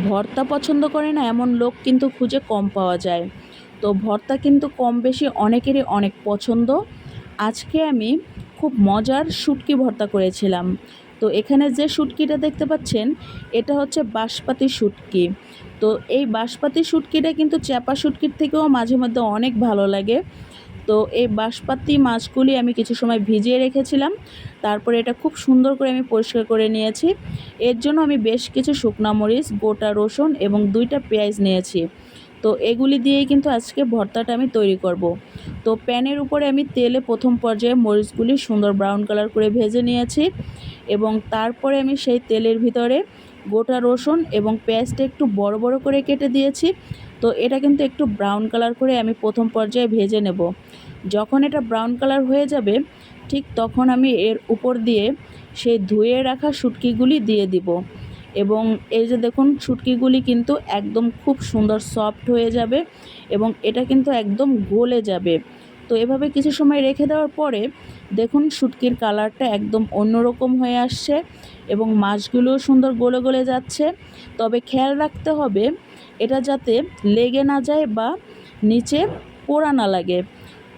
ভর্তা পছন্দ করে না, এমন লোক কিন্তু খুঁজে কম পাওয়া যায়। তো ভর্তা কিন্তু কম বেশি অনেকেরই অনেক পছন্দ। আজকে আমি খুব মজার শুটকি ভর্তা করেছিলাম। তো এখানে যে শুটকিটা দেখতে পাচ্ছেন, এটা হচ্ছে বাঁশপাতি শুটকি। তো এই বাঁশপাতি শুটকিটা কিন্তু চ্যাপা শুটকির থেকেও মাঝে মধ্যে অনেক ভালো লাগে। তো এই বাঁশপাতি মাছগুলি আমি কিছু সময় ভিজিয়ে রেখেছিলাম। তারপরে এটা খুব সুন্দর করে আমি পরিষ্কার করে নিয়েছি। এর জন্য আমি বেশ কিছু শুকনা মরিচ, গোটা রসুন এবং দুইটা পেঁয়াজ নিয়েছি। তো এগুলি দিয়েই কিন্তু আজকে ভর্তাটা আমি তৈরি করব। তো প্যানের উপরে আমি তেলে প্রথম পর্যায়ে মরিচগুলি সুন্দর ব্রাউন কালার করে ভেজে নিয়েছি এবং তারপরে আমি সেই তেলের ভিতরে গোটা রসুন এবং পেঁয়াজটা একটু বড় বড় করে কেটে দিয়েছি। তো এটা কিন্তু একটু ব্রাউন কালার করে আমি প্রথম পর্যায়ে ভেজে নেব। যখন এটা ব্রাউন কালার হয়ে যাবে, ঠিক তখন আমি এর উপর দিয়ে সেই ধুয়ে রাখা শুটকিগুলি দিয়ে দিব। এবং এই যে দেখুন, শুটকিগুলি কিন্তু একদম খুব সুন্দর সফট হয়ে যাবে এবং এটা কিন্তু একদম গলে যাবে। তো এভাবে কিছু সময় রেখে দেওয়ার পরে দেখুন, শুটকির কালারটা একদম অন্যরকম হয়ে আসছে এবং মাছগুলোও সুন্দর গলে গলে যাচ্ছে। তবে খেয়াল রাখতে হবে এটা যাতে লেগে না যায় বা নিচে পোড়া না লাগে।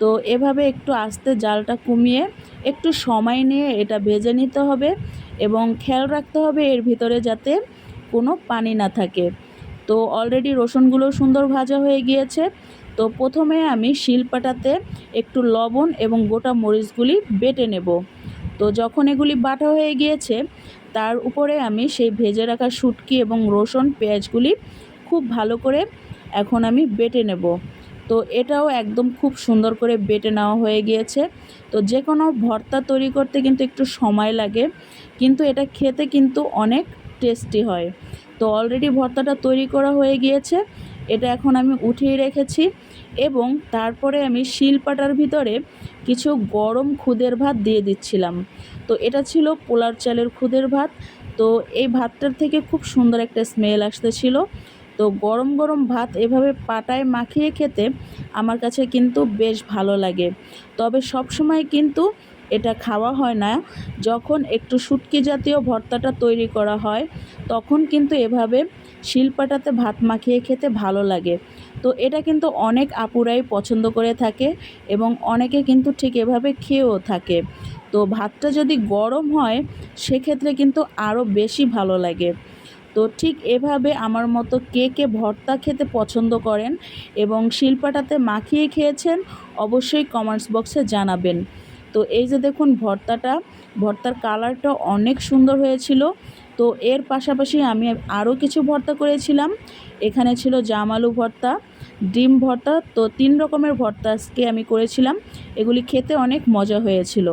তো এভাবে একটু আস্তে জালটা কমিয়ে একটু সময় নিয়ে এটা ভেজে নিতে হবে এবং খেয়াল রাখতে হবে এর ভিতরে যাতে কোনো পানি না থাকে। তো অলরেডি রসুনগুলো সুন্দর ভাজা হয়ে গিয়েছে। তো প্রথমে আমি শিলপাটাতে একটু লবণ এবং গোটা মরিচগুলি বেটে নেব। তো যখন এগুলি বাটা হয়ে গিয়েছে, তার উপরে আমি সেই ভেজে রাখা শুটকি এবং রসুন পেঁয়াজগুলি খুব ভালো করে এখন আমি বেটে নেব। তো এটাও একদম খুব সুন্দর করে বেটে নেওয়া হয়ে গিয়েছে। তো যে কোনো ভর্তা তৈরি করতে কিন্তু একটু সময় লাগে, কিন্তু এটা খেতে কিন্তু অনেক টেস্টি হয়। তো অলরেডি ভর্তাটা তৈরি করা হয়ে গিয়েছে, এটা এখন আমি উঠিয়ে রেখেছি এবং তারপরে আমি শিলপাটার ভিতরে কিছু গরম খুদের ভাত দিয়ে দিচ্ছিলাম। তো এটা ছিল পোলার চালের খুদের ভাত। তো এই ভাতটার থেকে খুব সুন্দর একটা স্মেল আসতেছিল। তো গরম গরম ভাত এভাবে পাটায় মাখিয়ে খেতে আমার কাছে কিন্তু বেশ ভালো লাগে। তবে সব সময় কিন্তু এটা খাওয়া হয় না। যখন একটু শুটকি জাতীয় ভর্তাটা তৈরি করা হয়, তখন কিন্তু এভাবে শিলপাটাতে ভাত মাখিয়ে খেতে ভালো লাগে। তো এটা কিন্তু অনেক আপুরাই পছন্দ করে থাকে এবং অনেকে কিন্তু ঠিক এভাবে খেয়েও থাকে। তো ভাতটা যদি গরম হয়, সেক্ষেত্রে কিন্তু আরও বেশি ভালো লাগে। তো ঠিক এভাবে আমার মতো কে কে ভর্তা খেতে পছন্দ করেন এবং শিল্পাটাতে মাখিয়ে খেয়েছেন, অবশ্যই কমেন্টস বক্সে জানাবেন। তো এই যে দেখুন ভর্তাটা, ভর্তার কালারটা অনেক সুন্দর হয়েছিল। তো এর পাশাপাশি আমি আরও কিছু ভর্তা করেছিলাম। এখানে ছিল জামালু ভর্তা, ডিম ভর্তা, তো তিন রকমের ভর্তা আজকে আমি করেছিলাম। এগুলি খেতে অনেক মজা হয়েছিল।